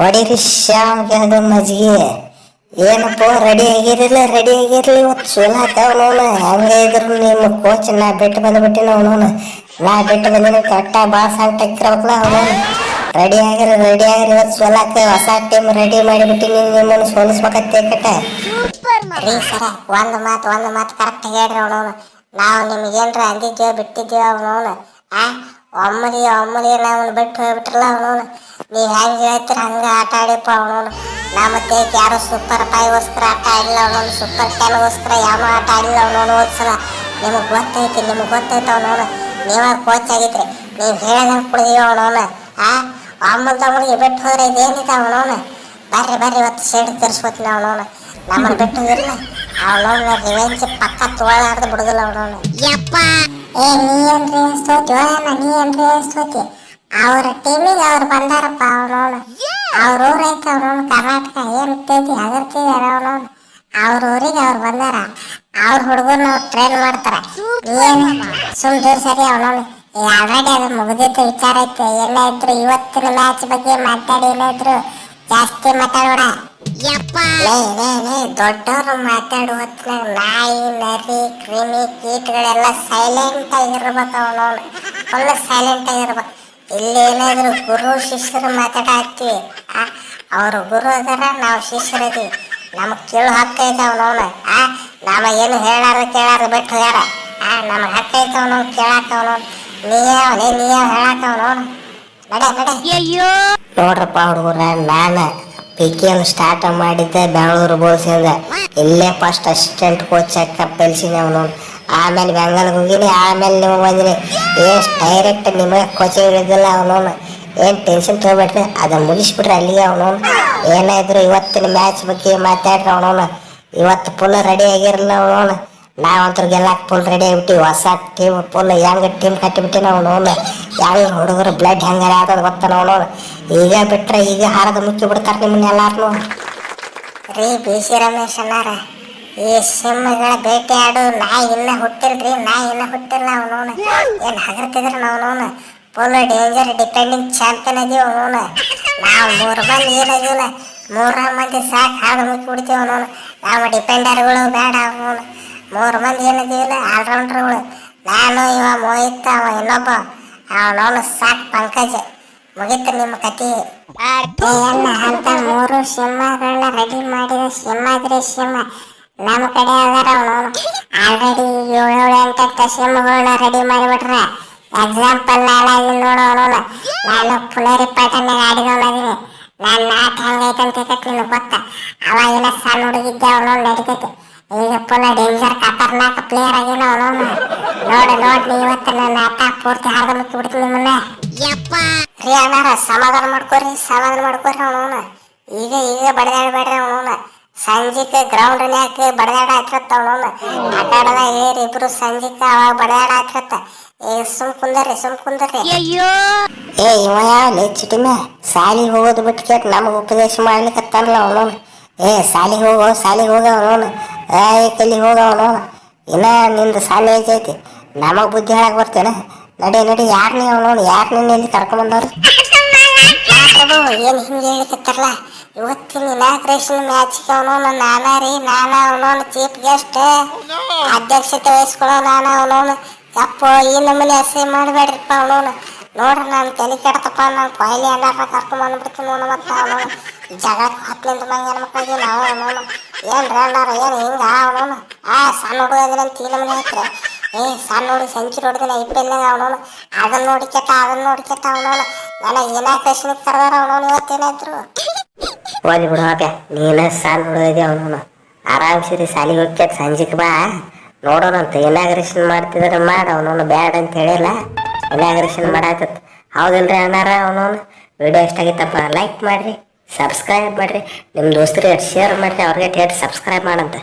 ಹೊಡೀರಿ ಶ್ಯಾಮ್ಗೆ ಅದು ಮಜ್ಜಿಗೆ. ಏನಪ್ಪ ರೆಡಿ ಆಗಿರಲಿಲ್ಲ ರೆಡಿ ಆಗಿರ್ಲಿ. ಇವತ್ತು ಸೋಲಾಕ ಅವನವನ ಹಂಗೆ ಇದ್ರು ನಿಮ್ಮ ಕೋಚ್ ನಾ ಬಿಟ್ಟು ಬಂದ್ಬಿಟ್ಟಿನ ಅವನವನ ನಾ ಬಿಟ್ಟು ಬಂದಿನ ಕಟ್ಟ ಭಾಳ ಸಾಂಗ್ ಟಕ್ಕಿರ್ಬೇಕಲ್ಲ ಅವನವನು ರೆಡಿ ಆಗಿರಿ ರೆಡಿ ಆಗಿರಿ. ಇವತ್ತು ಸೋಲಾಕ ಹೊಸ ಟೀಮ್ ರೆಡಿ ಮಾಡಿಬಿಟ್ಟಿನಿ. ನಿಮ್ಮನ್ನು ಸೋಲಿಸ್ಬೇಕತ್ತೆ ಕಟ್ಟ ರೀ ಸರ, ಒಂದು ಮಾತು ಒಂದು ಮಾತು ಕರೆಕ್ಟ್ ಹೇಳ್ರಿ ಅವನವನು ನಾವು ನಿಮ್ಗೇನ್ರ ಅಂದಿದ್ದೇವೆ ಬಿಟ್ಟಿದ್ದೇವೆ ಅವನವನು ಆ, ಒಮ್ಮಲಿ ಒಮ್ಮಲಿ ನಾವು ಬಿಟ್ಟು ಹೋಗ್ಬಿಟ್ರಲ್ಲ ಅವನವನು ನೀವು ಹೆಂಗೆ ಹೇಳ್ತೀರ ಹಂಗೆ ಆಟ ಆಡಿಪ್ಪ ಅವನು. ನಾ ಮತ್ತೆ ಯಾರು ಸೂಪರ್ ಫೈವ್ಗೋಸ್ಕರ ಆಟ ಆಡಿಲ್ಲ ಅವನು ಸೂಪರ್ ಟೆನ್ಗೋಸ್ಕರ ಯಾವ ಆಟ ಆಡಿಲ್ಲ ಅವನು ಓದ್ಸಲ ನಿಮಗೆ ಗೊತ್ತೈತಿ ನಿಮಗೆ ಗೊತ್ತೈತೆ ಅವನು ನೀವ ಕೋಚ್ ಆಗಿದ್ರಿ ನೀವು ಹೇಳ್ದಂಗೆ ಕುಡಿದೀವ ಅವನು ಆ ಅಮ್ಮದ ತಮ್ಮನಿಗೆ ಬಿಟ್ಟು ಹೋದ್ರೆ ಇದೇನಿದೆ ಅವನು ಬರ್ರಿ ಬರ್ರಿ ಇವತ್ತು ಶೇಡ್ ತಿರ್ಸ್ಕೊತೀನಿ ಅವನು ನಮ್ಮನ್ನು ಬಿಟ್ಟು ಇರಲ್ಲ ಅವನು ರಿವೆಂಜ್ ಪಕ್ಕ ತೋಳಾರ್ದು ಬಿಡುದಿಲ್ಲ ಅವನು ಯಪ್ಪ. ಏ ನೀ ಏನ್ರಿ ಅಣ್ಣ ನೀ ಏನ್ರಿ ಸೋತಿ ಅವ್ರ ಟೀಮಿಗೆ ಅವ್ರು ಬಂದಾರಪ್ಪ ಅವನವನು ಅವ್ರ ಊರೈತೆ ಅವನವನು ಕರ್ನಾಟಕ ಏನು ಇರ್ತೈತಿ ಅಗರ್ತಿದಾರ ಅವನವನು ಅವ್ರ ಊರಿಗೆ ಅವ್ರು ಬಂದಾರ. ಅವ್ರ ಹುಡುಗರ್ನ ಅವ್ರು ಟ್ರೈನ್ ಮಾಡ್ತಾರ. ಏನು ಸುಮ್ ದೂರ ಸರಿ ಅವನವನು ಆಲ್ರೆಡಿ ಅದು ಮುಗಿದಿದ್ದು ವಿಚಾರ ಐತೆ. ಎಲ್ಲ ಇದ್ರು ಇವತ್ತಿನ ಮ್ಯಾಚ್ ಬಗ್ಗೆ ಮಾತಾಡಿ ಏನಾದ್ರು ಜಾಸ್ತಿ ಮಾತಾಡೋಣ ದೊಡ್ಡವರು ಮಾತಾಡುವ ನಾಯಿ ನರಿ ಕ್ರಿಮಿ ಕೀಟಗಳೆಲ್ಲ ಸೈಲೆಂಟ್ ಆಗಿರ್ಬೇಕು ಅವನವನು ಫುಲ್ ಸೈಲೆಂಟ್ ಆಗಿರ್ಬೇಕು ಇಲ್ಲಿ ಏನಾದರೂ ಗುರು ಶಿಷ್ಯರು ಮಾತಾಡತ್ತೀವಿ ಅವರು ಗುರು ಅದರ ನಾವು ಶಿಷ್ಯರದಿ ನಮಗೆ ಕೇಳು ಹಕ್ಕ ಐತೆ ಅವನವನು ಆ ನಾವ ಏನು ಹೇಳಾರ ಕೇಳಾರ ಬಿಟ್ಟು ಹೋಗ್ಯಾರ. ಆ ನಮಗೆ ಹಕ್ಕ ಐತೆ ಅವನವ್ ಕೇಳಾಕ ಅವನವನು ನೀ ಅವನೇ ನೀ ಹೇಳಾಕ ಅವನವನು ನಡೆ ಅಯ್ಯೋ ನೋಡ್ರಪ್ಪ ಹುಡುಗರ ನಾನು ಪಿ ಕೆ ಎಂ ಸ್ಟಾರ್ಟ್ ಮಾಡಿದ್ದೆ ಬೆಂಗಳೂರು ಬೋಲ್ಸಿಂದ ಇಲ್ಲೇ ಫಸ್ಟ್ ಅಸಿಸ್ಟೆಂಟ್ ಕೋಚ್ ಕಪ್ಪೆಲ್ಸಿನಿ ಅವನು ಆಮೇಲೆ ಬೆಂಗಳೂರಿಗೆ ಹೋಗಿನಿ ಆಮೇಲೆ ನೀವು ಬಂದಿನಿ ಎಷ್ಟು ಡೈರೆಕ್ಟ್ ನಿಮಗೆ ಕೋಚಿಂಗ್ ಹಿಡಿದಿಲ್ಲ ಅವನವನು. ಏನು ಟೆನ್ಷನ್ ತೊಗೊಬೇಡ್ರಿ ಅದನ್ನು ಮುಗಿಸ್ಬಿಟ್ರೆ ಅಲ್ಲಿಗೆ ಅವನವನು. ಏನಾದ್ರು ಇವತ್ತಿನ ಮ್ಯಾಚ್ ಬಗ್ಗೆ ಮಾತಾಡ್ರಿ ಅವನವನು. ಇವತ್ತು ಫುಲ್ ರೆಡಿ ಆಗಿರಲಿಲ್ಲ ಅವನು ನಾವಂತೂ ಗೆಲ್ಲಕ್ಕೆ ಫುಲ್ ರೆಡಿ ಆಗಿಬಿಟ್ಟಿವಿ ಹೊಸ ಟೀಮ್ ಫುಲ್ ಹೆಂಗೆ ಟೀಮ್ ಕಟ್ಟಿಬಿಟ್ಟಿನ ಅವನವನು. ಯಾವ ಹುಡುಗರು ಬ್ಲಡ್ ಹೆಂಗೆ ಆಡೋದು ಗೊತ್ತಾನ ಅವನವನು. ಈಗ ಬಿಟ್ಟರೆ ಈಗ ಹಾರದ ಮುಚ್ಚಿ ಬಿಡ್ತಾರೆ ನಿಮ್ಮನ್ನ ಎಲ್ಲಾರನು ರೀ, ಬಿ ಸಿ ರಮೇಶ್ ಅನ್ನಾರ ಈ ಸಿಂಹಗಳ ಬೇಟೆಯಾಡು ನಾಯಿ ಇನ್ನ ಹುಟ್ಟಿಲ್ರಿ ನಾಯಿ ಇನ್ನ ಹುಟ್ಟಿಲ್ಲ ಅವನೋನ. ಏನು ಹಗರ್ತಿದ್ರ ನಾವನೋನ? ಫುಲ್ ಡೇಂಜರ್ ಡಿಪೆಂಡಿಂಗ್ ಚಾಂಪಿಯನ್ ಅದೀವಿ ಅವನೋನ. ನಾವು ಮೂರು ಮಂದಿ ಏನಾಗಿಲ್ಲ ಮೂರ ಮಂದಿ ಸಾಕು ಹಾಡು ಮುಚ್ಚಿ ಅವನೋನ. ನಾವು ಡಿಪೆಂಡರ್ಗಳು ಬೇಡ ಅವನೋನ. ಮೂರು ಮಂದಿ ಏನದೀವಿಲ್ಲ ಆಲ್ರೌಂಡರ್ಗಳು ನಾನು ಇವ ಮೋಹಿತ್ ಅವ ಇನ್ನೊಬ್ಬ. ಅವನವನು ಸಾಕ್ ಪಂಕಜ. ಮುಗೀತು ನಿಮ್ಮ ಕತಿ ಅಂತ ಮೂರು ಸಿಂಹಗಳನ್ನ ರೆಡಿ ಮಾಡಿದ ಸಿಂಹಾದ್ರಿ ಸಿಂಹ ನಮ್ಮ ಕಡೆ ಅದಾರ ಅವನು ಆಲ್ರೆಡಿ ಏಳು ಏಳು ಎಂಟು ಸಿಂಹಗಳನ್ನ ರೆಡಿ ಮಾಡಿಬಿಟ್ರ ಎಕ್ಸಾಂಪಲ್ ನಾಳೆ ನೋಡು ಅವನು. ನಾನು ಪುನೇರಿ ಪಾಠನಾಗ ಆಡಿದವನದೀನಿ ನಾನು ನಾಟ್ ಹೆಂಗೈತೆ ಅಂತ ನಿನಗೆ ಗೊತ್ತ? ಅವಾಗಿನ ಸಣ್ಣ ಹುಡುಗಿದ್ದೆ ಅವನು ನಡೀತೈತಿ. ಈಗ ಫುಲ್ ಡೇಂಜರ್ ಖತರ್ನಾಕ್ ಪ್ಲೇಯರ್ ಆಗಿನ ಅವನು. ನೋಡು ನೋಡ್ ನೀ ಇವತ್ತು ನನ್ನ ಆಟ ಪೂರ್ತಿ ಹಾರ್ದ ಮುಚ್ಚಿ ಬಿಡ್ತೀನಿ ನಿಮ್ಮನ್ನ. ರೀ ಅಣ್ಣಾರ ಸಮಾಧಾನ ಮಾಡ್ಕೋರಿ ಸಮಾಧಾನ ಮಾಡ್ಕೋರಿ ಅವನವನ ಈಗ ಈಗ ಬಡದಾಡಬೇಡ್ರಿ ಅವನವನ ಗ್ರೌಂಡ್ ಗ್ರೌಂಡ್ನ್ಯಾಕ ಬಡದಾಡ ಹಾಕಿರತ್ತ ಅವನವನ ಆಟ ಆಡದ ಏರಿ ಇಬ್ರು ಸಂಜಿಕ ಅವಾಗ ಬಡದಾಡ ಹಾಕಿರತ್ತ. ಏ ಸುಮ್ ಕುಂದರಿ ಸುಮ್ ಕುಂದರಿ. ಅಯ್ಯೋ ಏ ಇವ ಯಾವ ಚಿಟಿಮೆ ಸಾಲಿಗೆ ಹೋಗೋದು ಬಿಟ್ಟು ಕೇಟ್ ನಮಗೆ ಉಪದೇಶ ಮಾಡ್ಲಿಕ್ಕತ್ತಾನಲ್ಲ ಅವನು ಏ ಸಾಲಿಗೆ ಹೋಗೋ ಸಾಲಿಗೆ ಹೋಗ ಅವನು ಏ ಕಲಿ ಹೋಗ ಅವನು ಇನ್ನ ನಿಂದು ಸಾಲಿ ಐತಿ. ನಮಗೆ ಬುದ್ಧಿ ಹೇಳಕ್ ಬರ್ತೇನೆ? ನಡಿ ನಡಿ ಯಾರು ಅವನು ನಿನ್ನ ಇಲ್ಲಿ ಕರ್ಕೊಂಬಂದವ್ರು ಏನು ಹಿಂಗೆ ಹೇಳಿಕತ್ತಾರಲ್ಲ ಇವತ್ತಿನ ಇನಾಗ್ರೇಷನ್ ಮ್ಯಾಚ್ಗೆ ಅವನು ನಾನ ರೀ, ನಾನ ಅವನು ಚೀಫ್ ಗೆಸ್ಟ್ ಅಧ್ಯಕ್ಷತೆ ವಹಿಸ್ಕೊಳ್ಳೋ ನಾನ ಅವನು ಯಪ್ಪ, ಈ ನಮ್ಮನೆ ಅಸಹ್ಯ ಮಾಡಬೇಡ್ರಿಪ್ಪ ಅವನವನು. ನೋಡ್ರಿ ನಾನು ತಲೆ ಕೆಡತಪ್ಪ, ನಾನು ಕೊಹ್ಲಿ ಅನ್ನಾರ ಕರ್ಕೊಂಡ್ಬಂದ್ಬಿಡ್ತೀನಿ ನೋಡು ಮತ್ತೆ ಅವನು ಜಗಕ್ಕೆ ಹತ್ತಲಿಂದ ಮಂಗೆ ಮಕ್ಕಳಿಗೆ ನಾವು ಅವನವನು. ಏನು ಅಣ್ಣಾರ, ಏನು ಹಿಂಗ ಅವನು ಆ, ಸಣ್ಣ ಹುಡುಗದ್ರೆ ಅಂತ ಈ ನಮ್ಮನೆ ಹತ್ರ ಏ, ಸಣ್ಣ ನೋಡಿ ಸೆಂಚುರಿ ಹೊಡೆದಿನ ಇಪ್ಪೆಲ್ನಾಗ ಅವನವನು. ಅದನ್ನ ನೋಡಿ ಅದನ್ನು ಅದನ್ನ ನೋಡಿ ಅವನು ಅವನವನು. ನನಗೆ ಏನ ಪ್ರಶ್ನೆ ಕರೆದಾರ ಅವನವನು ಇವತ್ತೇನಾದ್ರು? ಓದಿ ಬಿಡು ನೀನು ನೀನ ಸಣ್ಣ ಅವನು ಅವನವನು ಆರಾಮ್ಸಿರಿ, ಸಾಲಿಗೆ ಹೋಗ್ಯ ಸಂಜೆಗೆ ಬಾ. ನೋಡೋಣಂತ ಇನಾಗ್ರೇಷನ್ ಮಾಡ್ತಿದ್ರೆ ಮಾಡ ಅವನವನು ಬ್ಯಾಡ್ ಅಂತ ಹೇಳಿಲ್ಲ. ಇನಾಗ್ರೇಷನ್ ಮಾಡಾತ ಹೌದಿಲ್ರಿ ಅಣ್ಣಾರ ಅವನು ವಿಡಿಯೋ ಇಷ್ಟ ಆಗಿತ್ತಪ್ಪ, ಲೈಕ್ ಮಾಡ್ರಿ, ಸಬ್ಸ್ಕ್ರೈಬ್ ಮಾಡ್ರಿ. ನಿಮ್ಮ ದೋಸ್ತರಿಗೆ ಶೇರ್ ಮಾಡ್ರಿ, ಅವ್ರಿಗೆ ಹೇಳಿ ಸಬ್ಸ್ಕ್ರೈಬ್ ಮಾಡಂತ.